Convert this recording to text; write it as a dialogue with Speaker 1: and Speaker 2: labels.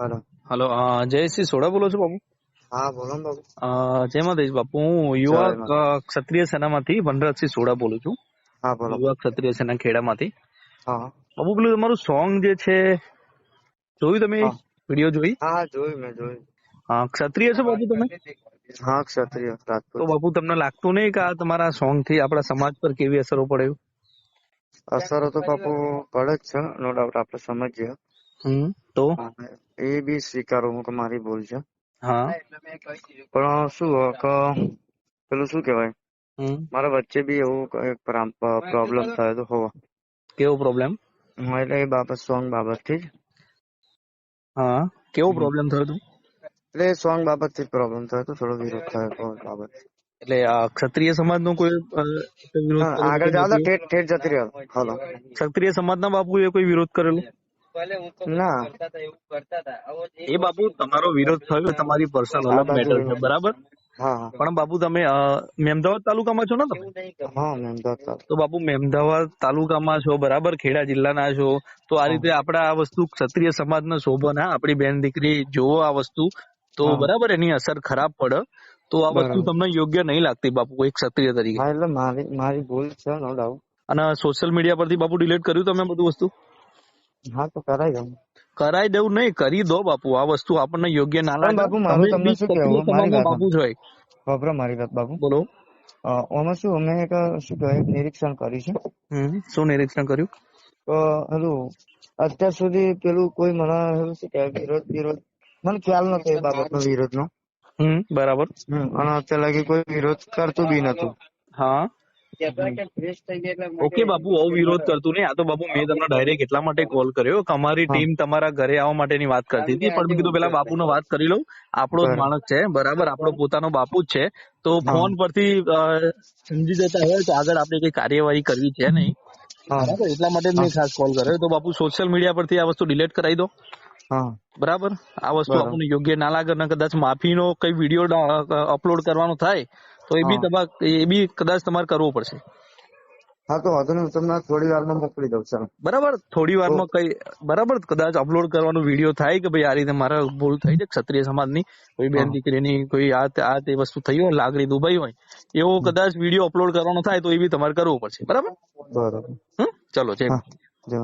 Speaker 1: Hello.
Speaker 2: Hello જયશ્રી soda બોલો છો બાપુ?
Speaker 1: હા બોલો ને
Speaker 2: અ, જય માતાજી બાપુ. હું યુવા ક્ષત્રિય સેનામાંથી વનરાજસિંહ સોડા બોલું છું.
Speaker 1: હા બોલો.
Speaker 2: યુવા ક્ષત્રિય સેના ખેડામાંથી.
Speaker 1: હા.
Speaker 2: બાપુ પેલું તમારું સોંગ જે છે જોયું તમે. વીડિયો જોઈ?
Speaker 1: હા જોયું મેં જોયું.
Speaker 2: હા ક્ષત્રિય છો બાપુ તમે?
Speaker 1: હા ક્ષત્રિય
Speaker 2: તો બાપુ તમને લાગતું નહીં કે આ તમારા સોંગથી આપણા સમાજ પર કેવી અસરો પડે
Speaker 1: અસરો તો બાપુ પડે જ છે નો ડાઉટ આપણે સમજીએ.
Speaker 2: હમ તો?
Speaker 1: એ બી સ્વીકારું હું કે મારી ભૂલ છે.
Speaker 2: હા.
Speaker 1: પણ શું કે પેલું શું કહેવાય? મારા વચ્ચે બી એવું પ્રોબ્લેમ થયો તો હોવા.
Speaker 2: કેવો પ્રોબ્લેમ
Speaker 1: હા એટલે એ બાબત સોંગ બાબતથી જ.
Speaker 2: હા કેવો પ્રોબ્લેમ થયો હતો
Speaker 1: એટલે એ સોંગ બાબતથી જ પ્રોબ્લેમ થયો હતો થોડો વિરોધ થયો બાબત.
Speaker 2: એટલે આ ક્ષત્રિય સમાજનો કોઈ વિરોધ
Speaker 1: આગળ જાઓ ઠેઠ ઠેઠ જતી રહ્યો હલો.
Speaker 2: ક્ષત્રિય સમાજના બાપુએ કોઈ વિરોધ કરેલો?
Speaker 1: ના.
Speaker 2: એ બાપુ તમારો વિરોધ થયો તમારી પર્સનલ અલગ મેટર છે બરાબર? પણ બાપુ તમે મેમદાવાદ તાલુકામાં છો ને તમે?
Speaker 1: હા મેમદાવાદ તાલુકો.
Speaker 2: તો બાબુ મેમદાવાદ તાલુકામાં છો બરાબર? ખેડા જિલ્લાના છો. તો આ રીતે આપણે આ વસ્તુ ક્ષત્રિય સમાજને શોભન ના આપણી બેન દીકરી જોવો આ વસ્તુ તો બરાબર એની અસર ખરાબ પડે. તો આ વસ્તુ તમને યોગ્ય નહીં લાગતી બાપુ એક ક્ષત્રિય તરીકે.
Speaker 1: એટલે મારી મારી ભૂલ છે નો ડાઉટ
Speaker 2: અને સોશિયલ મીડિયા પરથી બાપુ ડિલીટ કર્યું તમે બધું વસ્તુ?
Speaker 1: હા તો કરાઈ દઉં
Speaker 2: કરાઈ દેવું નહીં કરી દો બાપુ આ વસ્તુ આપણને યોગ્ય ના લાગે.
Speaker 1: બાપુ મારું તમને શું કહેવું? મારી વાત
Speaker 2: બાપુ જોઈ
Speaker 1: વાપરો મારી વાત બાપુ.
Speaker 2: બોલો.
Speaker 1: ઓમાં શું અમે એક શું કહેવાય નિરીક્ષણ કર્યું છે.
Speaker 2: શું નિરીક્ષણ કર્યું?
Speaker 1: તો પેલું અત્યાર સુધી પેલું કોઈ મને એવું શું કહેવાય વિરોધ વિરોધ મને ખ્યાલ નતો એ બાબતનો વિરોધનો.
Speaker 2: હમ બરાબર.
Speaker 1: હમ અને અત્યાર લગી કોઈ વિરોધ કરતું બી નતું.
Speaker 2: હા. ઓકે બાપુ આવો વિરોધ કરતું નહીં. આ તો બાપુ મેં તમને ડાયરેક્ટ એટલા માટે કોલ કર્યો. કે અમારી ટીમ તમારા ઘરે આવવા માટેની વાત કરતી હતી પણ મેં કીધું પેલા બાપુને વાત કરી લઉં. આપણો જ માણસ છે બરાબર? આપણો પોતાનો બાપુ જ છે. તો ફોન પરથી સમજી જતા હોય તો આગળ આપણે કઈ કાર્યવાહી કરવી છે નહીં. બરાબર? એટલા માટે મેં ખાસ કોલ કર્યો. તો બાપુ સોશિયલ મીડિયા પરથી આ વસ્તુ ડિલીટ કરાવી દો.
Speaker 1: હા.
Speaker 2: બરાબર? આ વસ્તુ આપણને યોગ્ય ના લાગે ને કદાચ માફીનો કઈ વીડિયો અપલોડ કરવાનો થાય તો એ બી. તમારે એ બી કદાચ તમારે કરવું પડશે
Speaker 1: હા તો વાંધો નહીં તમને થોડી વારમાં મોકલી દઉં ચાલો
Speaker 2: બરાબર થોડી વારમાં કઈ બરાબર કદાચ અપલોડ કરવાનો વીડિયો થાય કે ભાઈ આ રીતે મારા ભૂલ થઈ છે ક્ષત્રિય સમાજની કોઈ બેન. દીકરીની કોઈ આ આ તે વસ્તુ થઈ હોય લાગણી દુભાઈ હોય એવો કદાચ વીડિયો અપલોડ કરવાનો થાય તો એ બી તમારે કરવું પડશે બરાબર
Speaker 1: બરાબર
Speaker 2: ચલો જય
Speaker 1: જય.